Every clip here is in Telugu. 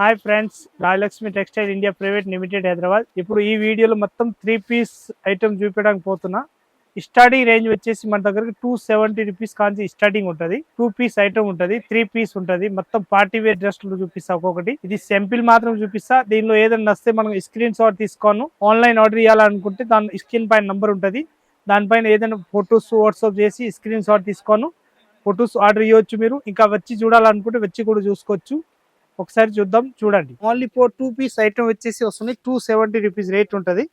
Hi friends Rajalakshmi textile India private limited Hyderabad. ఇప్పుడు ఈ వీడియోలో మొత్తం త్రీ పీస్ ఐటమ్ చూపించడానికి పోతున్నా. స్టార్టింగ్ రేంజ్ వచ్చేసి మన దగ్గరకి two seventy rupees Kanchi starting ఉంటుంది. టూ పీస్ ఐటమ్ ఉంటుంది త్రీ పీస్ ఉంటుంది. మొత్తం పార్టీ వేర్ డ్రెస్లు చూపిస్తా ఒక్కొక్కటి. ఇది సెంపిల్ మాత్రం చూపిస్తా. దీనిలో ఏదైనా వస్తే మనం స్క్రీన్ షాట్ తీసుకోను. ఆన్లైన్ ఆర్డర్ చేయాలనుకుంటే దాని స్క్రీన్ పైన నంబర్ ఉంటుంది. దానిపైన ఏదైనా ఫొటోస్ వాట్సాప్ చేసి స్క్రీన్ షాట్ తీసుకోను. ఫొటోస్ ఆర్డర్ ఇవ్వచ్చు మీరు. ఇంకా వచ్చి చూడాలనుకుంటే వచ్చి కూడా చూసుకోవచ్చు. ఒకసారి చూద్దాం చూడండి. Only for two piece item వచ్చేసి వస్తుంది టూ సెవెంటీ రూపీస్ రేట్ ఉంటుంది.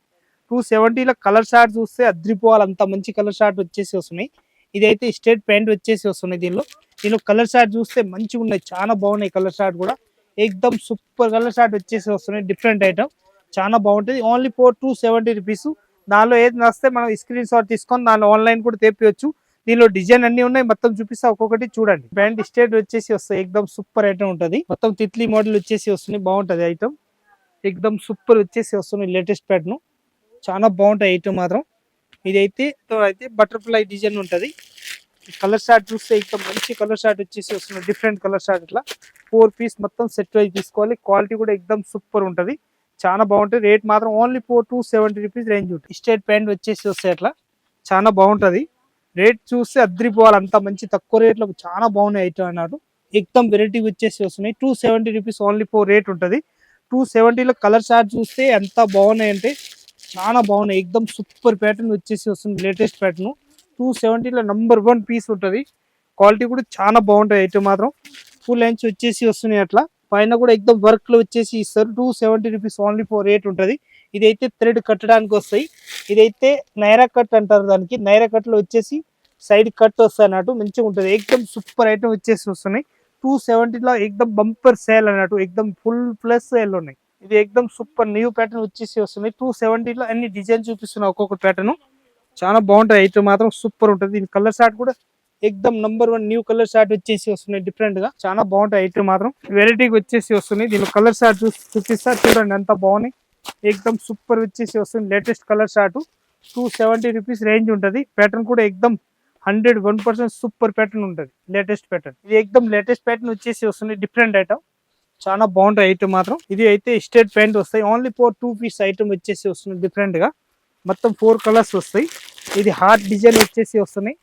టూ సెవెంటీలో కలర్ షార్ట్ చూస్తే అద్రిపోవాలి. అంత మంచి కలర్ షార్ట్ వచ్చేసి వస్తున్నాయి. ఇదైతే స్టేట్ ప్యాంట్ వచ్చేసి వస్తున్నాయి దీనిలో. దీనిలో కలర్ షార్ట్ చూస్తే మంచిగా ఉన్నాయి. చాలా బాగున్నాయి కలర్ షార్ట్ కూడా. ఎక్దమ్ సూపర్ కలర్ షార్ట్ వచ్చేసి వస్తున్నాయి. డిఫరెంట్ ఐటమ్ చాలా బాగుంటుంది. Only for two seventy rupees దానిలో ఏది నస్తే మనం స్క్రీన్ షాట్ తీసుకొని దానిలో ఆన్లైన్ కూడా తెప్పియొచ్చు. దీనిలో డిజైన్ అన్ని ఉన్నాయి. మొత్తం చూపిస్తా. ఒక్కొక్కటి చూడండి. ప్యాంట్ స్టేట్ వచ్చేసి వస్తాయి ఎక్దమ్ సూపర్ ఐటమ్ ఉంటుంది. మొత్తం తిత్లీ మోడల్ వచ్చేసి వస్తుంది. బాగుంటుంది ఐటమ్. ఎక్దమ్ సూపర్ వచ్చేసి వస్తుంది. Latest pattern. చాలా బాగుంటాయి ఐటమ్ మాత్రం. ఇదైతే అయితే బటర్ఫ్లై డిజైన్ ఉంటుంది. కలర్ షార్ట్ చూస్తే ఇంకా మంచి కలర్ షార్ట్ వచ్చేసి వస్తుంది. డిఫరెంట్ కలర్ షార్ట్ ఇట్లా ఫోర్ పీస్ మొత్తం సెట్ వైజ్ తీసుకోవాలి. క్వాలిటీ కూడా ఎక్దమ్ సూపర్ ఉంటుంది. చాలా బాగుంటుంది రేట్ మాత్రం only for two seventy rupees range ఉంటుంది. స్టేట్ ప్యాంట్ వచ్చేసి వస్తే అట్లా. చాలా బాగుంటుంది. రేట్ చూస్తే అద్రిపోవాలి అంత మంచి తక్కువ రేట్లో చాలా బాగున్నాయి ఐటమ్ అన్నాడు ఎక్దమ్ వెరైటీ వచ్చేసి వస్తున్నాయి. Two seventy rupees only for rate ఉంటుంది. టూ సెవెంటీలో కలర్ చార్ట్ చూస్తే ఎంత బాగున్నాయి అంటే చాలా బాగున్నాయి. ఎక్దమ్ సూపర్ ప్యాటర్న్ వచ్చేసి వస్తుంది. లేటెస్ట్ ప్యాటర్న్ టూ సెవెంటీలో నంబర్ వన్ పీస్ ఉంటుంది. క్వాలిటీ కూడా చాలా బాగుంటాయి ఐటమ్ మాత్రం. ఫుల్ లెన్స్ వచ్చేసి వస్తున్నాయి అట్లా. పైన కూడా ఎక్దమ్ వర్క్లో వచ్చేసి ఇస్తారు. Two seventy rupees only for rate ఉంటుంది. ఇదైతే థ్రెడ్ కట్టడానికి వస్తాయి. ఇదైతే నైరా కట్ అంటారు దానికి. నైరా కట్లో వచ్చేసి సైడ్ కట్ వస్తాయి అన్నట్టు మంచిగా ఉంటుంది. ఎక్దమ్ సూపర్ ఐటమ్ వచ్చేసి వస్తున్నాయి. టూ సెవెంటీలో ఎక్దమ్ బంపర్ సేల్ అన్నట్టు. ఎక్దమ్ ఫుల్ ప్లస్ సేల్ ఉన్నాయి. ఇది ఎక్దమ్ సూపర్ న్యూ ప్యాటర్న్ వచ్చేసి వస్తున్నాయి. టూ సెవెంటీలో అన్ని డిజైన్ చూపిస్తున్నాయి ఒక్కొక్క ప్యాటర్న్. చాలా బాగుంటాయి. ఐటమ్ మాత్రం సూపర్ ఉంటుంది. దీని కలర్ షార్ట్ కూడా ఎక్దమ్ number one new colour chart వచ్చేసి వస్తున్నాయి. డిఫరెంట్గా చాలా బాగుంటాయి. ఐటమ్ మాత్రం వెరైటీకి వచ్చేసి వస్తున్నాయి. దీని కలర్ షార్ట్ చూసి చూపిస్తా. చూడండి ఎంత బాగున్నాయి. ఎక్దమ్ సూపర్ వచ్చేసి వస్తుంది. Latest colour chart two seventy rupees range ఉంటుంది. ప్యాటర్న్ కూడా ఎక్దమ్ hundred one percent super pattern ఉంటుంది. లేటెస్ట్ ప్యాటర్న్ ఇది ఎక్దమ్ లేటెస్ట్ ప్యాటర్న్ వచ్చేసి వస్తుంది. డిఫరెంట్ ఐటమ్ చాలా బాగుంటాయి ఐటమ్ మాత్రం. ఇది అయితే స్టేట్ ప్యాంట్ వస్తాయి. Only for two piece item వచ్చేసి వస్తుంది డిఫరెంట్గా మొత్తం ఫోర్ కలర్స్ వస్తాయి. ఇది హార్ట్ డిజైన్ వచ్చేసి వస్తున్నాయి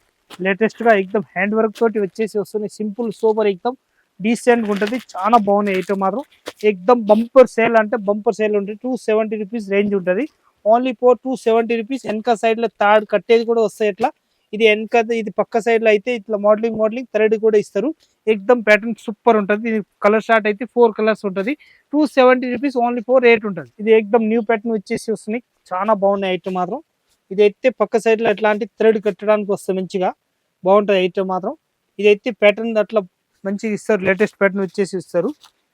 లేటెస్ట్గా ఎక్దమ్ హ్యాండ్ వర్క్ తోటి వచ్చేసి వస్తుంది. సింపుల్ సూపర్ ఎక్దమ్ డీసెంట్ ఉంటుంది. చాలా బాగున్నాయి ఐటమ్ మాత్రం. ఎక్దమ్ బంపర్ సేల్ అంటే బంపర్ సేల్ ఉంటుంది టూ సెవెంటీ రూపీస్ రేంజ్ ఉంటుంది. Only for two seventy rupees వెనక సైడ్లో థర్డ్ కట్టేది కూడా వస్తాయి ఇట్లా ఇది వెనక ఇది పక్క సైడ్లో అయితే ఇట్లా మోడలింగ్ మోడలింగ్ థర్డ్ కూడా ఇస్తారు. ఎక్దమ్ ప్యాటర్న్ సూపర్ ఉంటుంది. ఇది కలర్ షార్ట్ అయితే ఫోర్ కలర్స్ ఉంటుంది. Two seventy rupees only for rate ఉంటుంది. ఇది ఎక్దమ్ న్యూ ప్యాటర్న్ వచ్చేసి వస్తున్నాయి. చాలా బాగున్నాయి ఐటమ్ మాత్రం. ఇది అయితే పక్క సైడ్లో అట్లాంటి ఎట్లాంటి థ్రెడ్ కట్టడానికి వస్తుంది మంచిగా బాగుంటుంది ఐటమ్ మాత్రం. ఇదైతే ప్యాటర్న్ అట్లా మంచిగా ఇస్తారు లేటెస్ట్ ప్యాటర్న్ వచ్చేసి ఇస్తారు.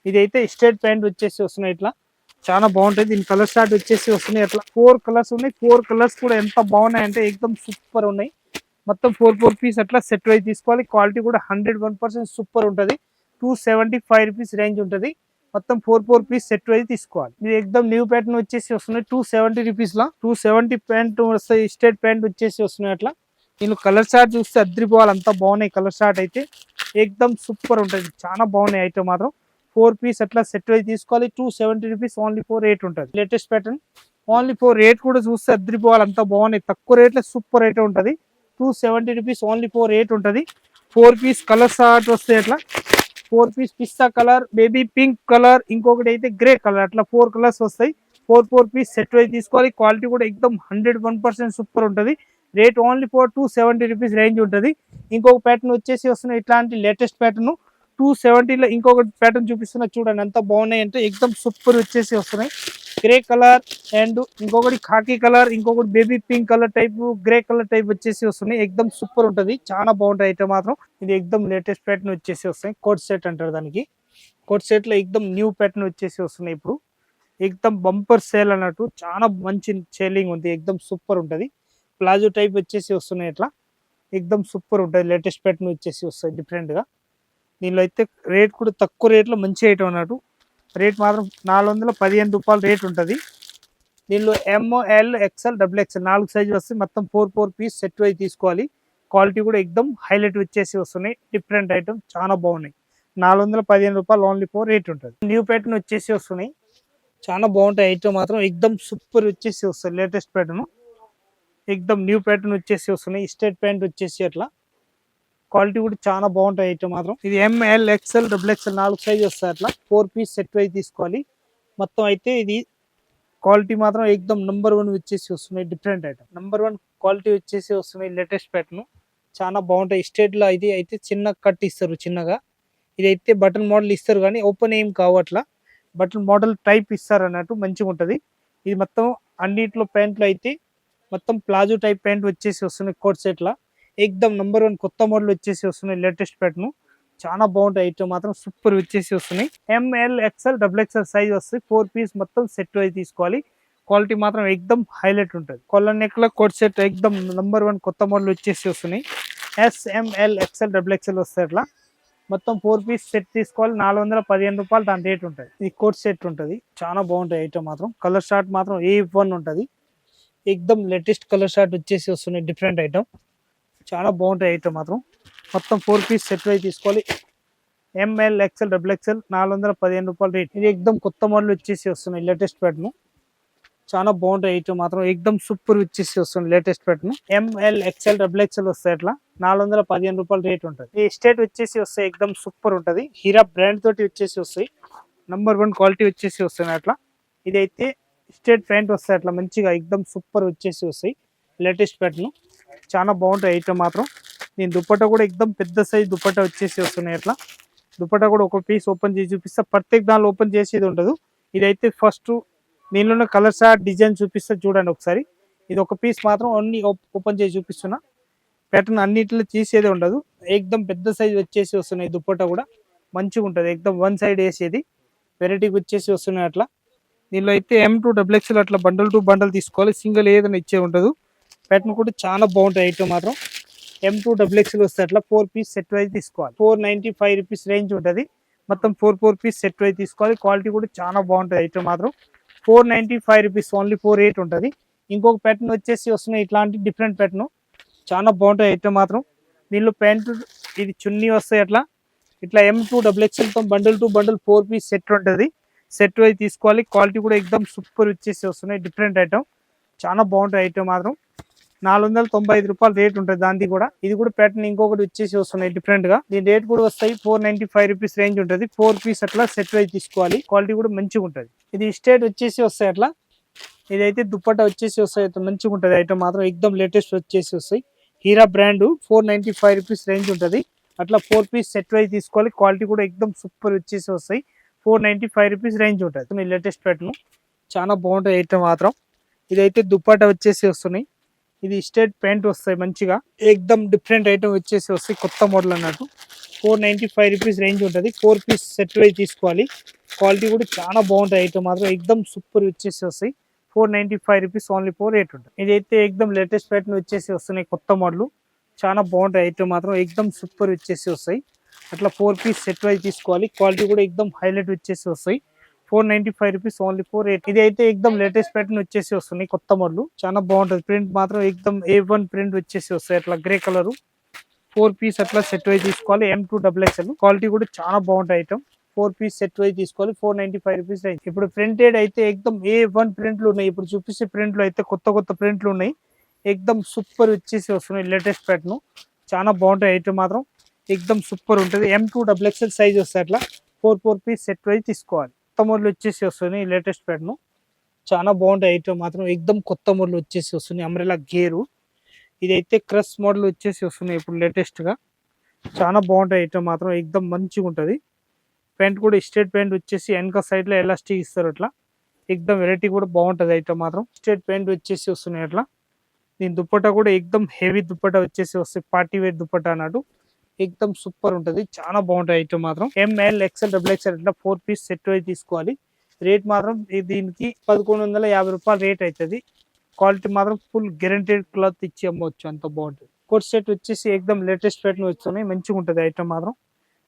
ఇదైతే స్టేట్ ప్యాంట్ వచ్చేసి వస్తున్నాయి ఇట్లా. చాలా బాగుంటుంది దీని కలర్ స్టార్ట్ వచ్చేసి వస్తున్నాయి అట్లా. ఫోర్ కలర్స్ ఉన్నాయి. ఫోర్ కలర్స్ కూడా ఎంత బాగున్నాయి అంటే ఎక్దమ్ సూపర్ ఉన్నాయి. మొత్తం ఫోర్ ఫోర్ పీస్ అట్లా సెట్ వైజ్ తీసుకోవాలి. క్వాలిటీ కూడా హండ్రెడ్ వన్ పర్సెంట్ సూపర్ ఉంటుంది. Two seventy five rupees range ఉంటుంది. మొత్తం four four piece set wise తీసుకోవాలి. ఇది ఎక్దమ్ న్యూ ప్యాంట్ వచ్చేసి వస్తున్నాయి. టూ సెవెంటీ రూపీస్లో టూ సెవెంటీ ప్యాంట్ వస్తాయి స్టేట్ ప్యాంట్ వచ్చేసి వస్తున్నాయి అట్లా. నేను కలర్ షార్ట్ చూస్తే అద్రిపోవాలి అంత బాగున్నాయి కలర్ షార్ట్ అయితే. ఎక్దమ్ సూపర్ ఉంటుంది. చాలా బాగున్నాయి ఐటమ్ మాత్రం. ఫోర్ పీస్ అట్లా సెట్ వైజ్ తీసుకోవాలి. Two seventy rupees only for rate ఉంటుంది. Latest pattern. Only for rate కూడా చూస్తే అద్దరిపోవాలి. అంత బాగున్నాయి. తక్కువ రేట్లో సూపర్ రేట్ ఉంటుంది. Two seventy rupees only for rate ఉంటుంది. ఫోర్ పీస్ కలర్స్ షార్ట్ వస్తాయి అట్లా. ఫోర్ పీస్ పిస్తా కలర్ బేబీ పింక్ కలర్ ఇంకొకటి అయితే గ్రే కలర్. అట్లా ఫోర్ కలర్స్ వస్తాయి. Four four piece set wise తీసుకోవాలి. క్వాలిటీ కూడా ఎక్దమ్ హండ్రెడ్ వన్ పర్సెంట్ సూపర్ ఉంటుంది. Rate only for two seventy rupees range ఉంటుంది. ఇంకొక ప్యాటర్న్ వచ్చేసి వస్తున్నాయి ఇట్లాంటి లేటెస్ట్ ప్యాటర్న్ టూ సెవెంటీలో ఇంకొక ప్యాటర్న్ చూపిస్తున్నా. చూడండి ఎంత బాగున్నాయి అంటే ఎక్దమ్ సూపర్ వచ్చేసి వస్తున్నాయి. గ్రే కలర్ అండ్ ఇంకొకటి ఖాకీ కలర్ ఇంకొకటి baby pink colour type grey colour type వచ్చేసి వస్తున్నాయి. ఎక్దమ్ సూపర్ ఉంటుంది. చాలా బాగుంటాయి అయితే మాత్రం. ఇది ఎక్దమ్ లేటెస్ట్ ప్యాటర్న్ వచ్చేసి వస్తాయి కోట్ సెట్ అంటారు దానికి. కోట్ సెట్లో ఎక్దమ్ న్యూ ప్యాటర్న్ వచ్చేసి వస్తున్నాయి ఇప్పుడు. ఎక్దమ్ బంపర్ సేల్ అన్నట్టు చాలా మంచి సేలింగ్ ఉంది. ఎక్దమ్ సూపర్ ఉంటుంది. ప్లాజో టైప్ వచ్చేసి వస్తున్నాయి ఇట్లా. ఎక్దమ్ సూపర్ ఉంటుంది లేటెస్ట్ ప్యాటర్న్ వచ్చేసి వస్తాయి డిఫరెంట్గా దీనిలో అయితే రేట్ కూడా తక్కువ రేట్లో మంచి ఐటమ్ అన్నట్టు. రేట్ మాత్రం నాలుగు వందల పదిహేను రూపాయలు రేట్ ఉంటుంది. దీనిలో M O L XL double XL నాలుగు సైజు వస్తే మొత్తం four four piece set wise తీసుకోవాలి. క్వాలిటీ కూడా ఎక్దమ్ హైలైట్ వచ్చేసి వస్తున్నాయి. డిఫరెంట్ ఐటమ్ చాలా బాగున్నాయి. నాలుగు వందల పదిహేను రూపాయలు ఓన్లీ ఫోర్ రేట్ ఉంటుంది. న్యూ ప్యాటర్న్ వచ్చేసి వస్తున్నాయి. చాలా బాగుంటాయి. ఐటమ్ మాత్రం ఎక్దమ్ సూపర్ వచ్చేసి వస్తుంది లేటెస్ట్ ప్యాటర్న్ ఎక్దమ్ న్యూ ప్యాటర్న్ వచ్చేసి వస్తున్నాయి. స్టేట్ ప్యాంట్ వచ్చేసి అట్లా. క్వాలిటీ కూడా చాలా బాగుంటాయి ఐటమ్ మాత్రం. ఇది M L XL double XL నాలుగు సైజ్ వస్తాయి అట్లా. ఫోర్ పీస్ సెట్ వైజ్ తీసుకోవాలి. మొత్తం అయితే ఇది క్వాలిటీ మాత్రం ఎక్దమ్ నెంబర్ వన్ వచ్చేసి వస్తున్నాయి. Different item number one quality వచ్చేసి వస్తున్నాయి. లేటెస్ట్ ప్యాటర్న్ చాలా బాగుంటాయి. స్టేట్లో ఇది అయితే చిన్న కట్ ఇస్తారు చిన్నగా. ఇది అయితే బటన్ మోడల్ ఇస్తారు కానీ ఓపెన్ ఏం కావు అట్లా. బటన్ మోడల్ టైప్ ఇస్తారు అన్నట్టు మంచిగా ఉంటుంది ఇది మొత్తం అన్నిట్లో ప్యాంట్లు అయితే మొత్తం ప్లాజో టైప్ ప్యాంట్ వచ్చేసి వస్తున్నాయి కోట్ సెట్లా. ఎక్దమ్ వన్ కొత్త మోడల్ వచ్చేసి వస్తున్నాయి లేటెస్ట్ ప్యాంట్ను. చాలా బాగుంటాయి ఐటమ్ మాత్రం సూపర్ వచ్చేసి వస్తున్నాయి. M L XL double XL size వస్తుంది. ఫోర్ పీస్ మొత్తం సెట్ వైజ్ తీసుకోవాలి. క్వాలిటీ మాత్రం ఎక్దమ్ హైలైట్ ఉంటుంది. కొల్ల నెక్లో కోట్ సెట్ ఎక్దమ్ నెంబర్ వన్ కొత్త మోడల్ వచ్చేసి వస్తున్నాయి. ఎస్ఎంఎల్ ఎక్స్ఎల్ డబుల్ ఎక్స్ఎల్ వస్తాయి అట్లా. మొత్తం ఫోర్ పీస్ సెట్ తీసుకోవాలి. నాలుగు వందల పదిహేను రూపాయలు దాని రేట్ ఉంటుంది. ఇది కోట్ సెట్ ఉంటుంది. చాలా బాగుంటాయి ఐటమ్ మాత్రం. కలర్ షార్ట్ మాత్రం ఏ వన్ ఉంటుంది. ఎక్దమ్ లేటెస్ట్ కలర్ షార్ట్ వచ్చేసి వస్తున్నాయి డిఫరెంట్ ఐటమ్. చాలా బాగుంటాయి ఐటమ్ మాత్రం. మొత్తం ఫోర్ పీస్ సెట్ అయి తీసుకోవాలి. ఎంఎల్ ఎక్స్ఎల్ డబుల్ ఎక్స్ఎల్ నాలుగు వందల పదిహేను రూపాయలు రేట్. ఇది ఎక్దమ్ కొత్త మోడల్ వచ్చేసి వస్తున్నాయి లేటెస్ట్ ప్యాటర్న్ చాలా బాగుంటాయి ఐటమ్ మాత్రం. ఎక్దమ్ సూపర్ వచ్చేసి వస్తుంది latest pattern M L XL double XL వస్తాయి అట్లా. నాలుగు వందల పదిహేను రూపాయలు రేట్ ఉంటుంది. ఈ స్టేట్ వచ్చేసి వస్తాయి. ఎక్దమ్ సూపర్ ఉంటుంది. హీరా బ్రాండ్ తోటి వచ్చేసి వస్తాయి. నంబర్ వన్ క్వాలిటీ వచ్చేసి వస్తున్నాయి అట్లా. ఇదైతే స్టేట్ ప్యాంట్ వస్తాయి అట్లా మంచిగా ఎక్దమ్ సూపర్ వచ్చేసి వస్తాయి. లేటెస్ట్ ప్యాటర్న్ చాలా బాగుంటాయి ఐటమ్ మాత్రం. నేను దుప్పట కూడా ఎక్దమ్ పెద్ద సైజ్ దుప్పట వచ్చేసి వస్తున్నాయి అట్లా. దుప్పట కూడా ఒక పీస్ ఓపెన్ చేసి చూపిస్తా. ప్రత్యేక దానిలో ఓపెన్ చేసేది ఉండదు. ఇదైతే ఫస్ట్ దీనిలో కలర్స్ ఆ డిజైన్ చూపిస్తా చూడండి ఒకసారి. ఇది ఒక పీస్ మాత్రం అన్ని ఓపెన్ చేసి చూపిస్తున్నా. ప్యాటర్న్ అన్నిటిలో తీసేది ఉండదు. ఎక్దమ్ పెద్ద సైజ్ వచ్చేసి వస్తున్నాయి దుప్పట కూడా. మంచిగా ఉంటుంది ఎక్దమ్ వన్ సైడ్ వేసేది. వెరైటీకి వచ్చేసి వస్తున్నాయి అట్లా. దీనిలో అయితే ఎం టూ డబుల్ ఎక్స్ఎల్ అట్లా బండల్ టు బండల్ తీసుకోవాలి. సింగిల్ ఏదైనా ఇచ్చే ఉండదు. ప్యాటర్న్ కూడా చాలా బాగుంటాయి ఐటమ్ మాత్రం. ఎం టూ డబుల్ ఎక్స్ఎల్ వస్తే అట్లా ఫోర్ పీస్ సెట్ అయితే తీసుకోవాలి. Four ninety five rupees range ఉంటుంది. మొత్తం ఫోర్ ఫోర్ పీస్ సెట్ అయితే తీసుకోవాలి. క్వాలిటీ కూడా చాలా బాగుంటుంది ఐటమ్ మాత్రం. Four ninety five rupees only for eight ఉంటుంది. ఇంకొక ప్యాటర్న్ వచ్చేసి వస్తున్నాయి ఇట్లాంటి డిఫరెంట్ ప్యాటర్న్ చాలా బాగుంటాయి ఐటమ్ మాత్రం. దీనిలో ప్యాంట్ ఇది చున్నీ వస్తాయి అట్లా. ఇట్లా M two double ఎక్స్ఎల్తో bundle to bundle four piece set ఉంటుంది. సెట్ వైజ్ తీసుకోవాలి. క్వాలిటీ కూడా ఎక్దమ్ సూపర్ వచ్చేసి వస్తున్నాయి. Different item. చాలా బాగుంటాయి ఐటమ్ మాత్రం. నాలుగు వందల తొంభై ఐదు రూపాయలు రేట్ ఉంటుంది దానికి కూడా. ఇది కూడా ప్యాటర్న్ ఇంకొకటి వచ్చేసి వస్తున్నాయి డిఫరెంట్గా. దీని రేట్ కూడా వస్తాయి. Four ninety five rupees range ఉంటుంది. ఫోర్ పీస్ అట్లా సెట్ వైజ్ తీసుకోవాలి. క్వాలిటీ కూడా మంచిగా ఉంటుంది. ఇది స్టేట్ వచ్చేసి వస్తాయి అట్లా. ఇదైతే దుప్పట వచ్చేసి వస్తాయి. అయితే మంచిగా ఉంటుంది ఐటమ్ మాత్రం. ఎక్దమ్ లేటెస్ట్ వచ్చేసి వస్తాయి. Hira brand four ninety five rupees range ఉంటుంది. అట్లా ఫోర్ పీస్ సెట్ వైజ్ తీసుకోవాలి. క్వాలిటీ కూడా ఎక్దమ్ సూపర్ వచ్చేసి వస్తాయి. Four ninety five rupees range ఉంటుంది లేటెస్ట్ ప్యాటర్న్ చాలా బాగుంటుంది ఐటమ్ మాత్రం. ఇదైతే దుప్పట వచ్చేసి వస్తున్నాయి. ఇది స్టేట్ ప్యాంట్ వస్తాయి మంచిగా. ఎక్దమ్ డిఫరెంట్ ఐటమ్ వచ్చేసి వస్తాయి. కొత్త మోడల్ అన్నట్టు. Four ninety five rupees range ఉంటుంది. ఫోర్ పీస్ సెట్ వైజ్ తీసుకోవాలి. క్వాలిటీ కూడా చాలా బాగుంటుంది ఐటమ్ మాత్రం. ఎక్దమ్ సూపర్ వచ్చేసి వస్తాయి. Four ninety five rupees only for eight ఉంటుంది ఇదైతే ఎక్దమ్ లేటెస్ట్ ప్యాటర్న్ వచ్చేసి వస్తున్నాయి. కొత్త మోడల్. చాలా బాగుంటాయి ఐటమ్ మాత్రం. ఎక్దమ్ సూపర్ వచ్చేసి వస్తాయి. అట్లా ఫోర్ పీస్ సెట్ వైజ్ తీసుకోవాలి. క్వాలిటీ కూడా ఎక్దమ్ హైలైట్ వచ్చేసి వస్తాయి. Four ninety five rupees only for eight. ఇది అయితే ఎక్దమ్ లేటెస్ట్ ప్యాటర్న్ వచ్చేసి వస్తున్నాయి కొత్త మళ్ళీ చాలా బాగుంటుంది. ప్రింట్ మాత్రం ఎక్దమ్ ఏ వన్ ప్రింట్ వచ్చేసి వస్తాయి. అట్లా గ్రే కలర్. ఫోర్ పీస్ అట్లా సెట్ వైజ్ తీసుకోవాలి. M two double XL quality కూడా చాలా బాగుంటాయి item. Four piece set wise తీసుకోవాలి. Four ninety five rupees range. ఇప్పుడు ప్రింటెడ్ అయితే ఎక్దమ్ ఏ వన్ ప్రింట్లు ఉన్నాయి. ఇప్పుడు చూపిస్తే ప్రింట్లు అయితే కొత్త కొత్త ప్రింట్లు ఉన్నాయి. ఎక్దమ్ సూపర్ వచ్చేసి వస్తున్నాయి. Latest pattern. చాలా బాగుంటాయి ఐటమ్ మాత్రం. ఎక్దమ్ సూపర్ ఉంటుంది. M two double XL size వస్తాయి అట్లా four four piece set wise తీసుకోవాలి. కొత్త మోడల్ వచ్చేసి వస్తుంది లేటెస్ట్ ప్యాటర్న్ చాలా బాగుంటాయి ఐటమ్ మాత్రం. ఎక్దమ్ కొత్త మోడల్ వచ్చేసి వస్తుంది. అమ్రెలా గేరు ఇదైతే క్రస్ మోడల్ వచ్చేసి వస్తున్నాయి ఇప్పుడు లేటెస్ట్గా చాలా బాగుంటాయి ఐటమ్ మాత్రం. ఎక్దమ్ మంచిగా ఉంటుంది. ప్యాంట్ కూడా స్ట్రేట్ ప్యాంట్ వచ్చేసి వెనక సైడ్లో ఎలాస్టిక్ ఇస్తారు అట్లా. ఎక్దమ్ వెరైటీ కూడా బాగుంటుంది ఐటమ్ మాత్రం. స్ట్రేట్ ప్యాంట్ వచ్చేసి వస్తున్నాయి అట్లా. దీని దుప్పట కూడా ఎక్దమ్ హెవీ దుప్పట వచ్చేసి వస్తాయి పార్టీ వేర్ దుప్పట అన్నట్టు. ఎక్దమ్ సూపర్ ఉంటుంది చాలా బాగుంటాయి ఐటమ్ మాత్రం M L XL double XL ఇట్లా ఫోర్ పీస్ సెట్ అయితే తీసుకోవాలి రేట్ మాత్రం దీనికి పదకొండు వందల యాభై రూపాయలు రేట్ అవుతుంది క్వాలిటీ మాత్రం ఫుల్ గ్యారంటీడ్ క్లాత్ ఇచ్చి అమ్మవచ్చు అంత బాగుంటుంది కోట్ సెట్ వచ్చేసి ఎక్దమ్ లేటెస్ట్ ప్యాటర్న్ వస్తున్నాయి మంచిగా ఉంటుంది ఐటమ్ మాత్రం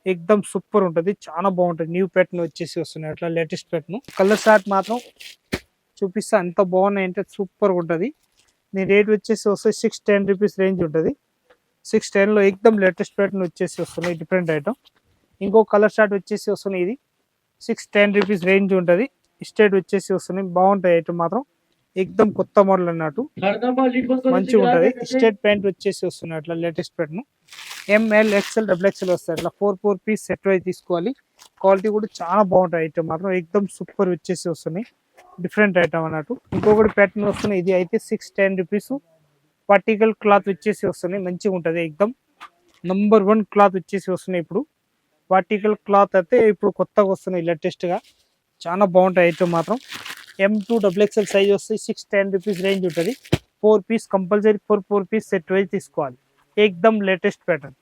ఎక్దమ్ సూపర్ ఉంటుంది చాలా బాగుంటుంది న్యూ ప్యాటర్న్ వచ్చేసి వస్తున్నాయి అట్లా లేటెస్ట్ ప్యాటర్న్ కలర్ షార్ట్ మాత్రం చూపిస్తే అంత బాగున్నాయి అంటే సూపర్ ఉంటుంది దీని రేట్ వచ్చేసి వస్తే సిక్స్ టెన్ రూపీస్ రేంజ్ ఉంటుంది సిక్స్ టెన్లో ఎక్దమ్ లేటెస్ట్ ప్యాటర్న్ వచ్చేసి వస్తున్నాయి డిఫరెంట్ ఐటమ్ ఇంకో కలర్ షార్ట్ వచ్చేసి వస్తున్నాయి ఇది. సిక్స్ టెన్ రూపీస్ రేంజ్ ఉంటుంది. స్టేట్ వచ్చేసి వస్తుంది. బాగుంటాయి ఐటమ్ మాత్రం. ఎక్దమ్ కొత్త మోడల్ అన్నట్టు. మంచిగా ఉంటుంది. స్టేట్ ప్యాంట్ వచ్చేసి వస్తున్నాయి అట్లా latest pant M L XL double XL వస్తాయి. అట్లా four four piece set wise తీసుకోవాలి. క్వాలిటీ కూడా చాలా బాగుంటాయి ఐటమ్ మాత్రం. ఎక్దమ్ సూపర్ వచ్చేసి వస్తున్నాయి డిఫరెంట్ ఐటమ్ అన్నట్టు. ఇంకొకటి ప్యాటర్న్ వస్తున్నాయి ఇది అయితే six ten rupees particular cloth వచ్చేసి వస్తున్నాయి. మంచిగా ఉంటుంది ఎగ్దమ్ నంబర్ వన్ క్లాత్ వచ్చేసి వస్తున్నాయి ఇప్పుడు. పార్టికల్ క్లాత్ అయితే ఇప్పుడు కొత్తగా వస్తున్నాయి లేటెస్ట్గా చాలా బాగుంటాయి ఐటమ్ మాత్రం. M two double XL size వస్తాయి సిక్స్ టెన్ రూపీస్ రేంజ్ ఉంటుంది. Four piece compulsory four four piece set wise తీసుకోవాలి. ఎగ్దమ్ లేటెస్ట్ ప్యాటర్న్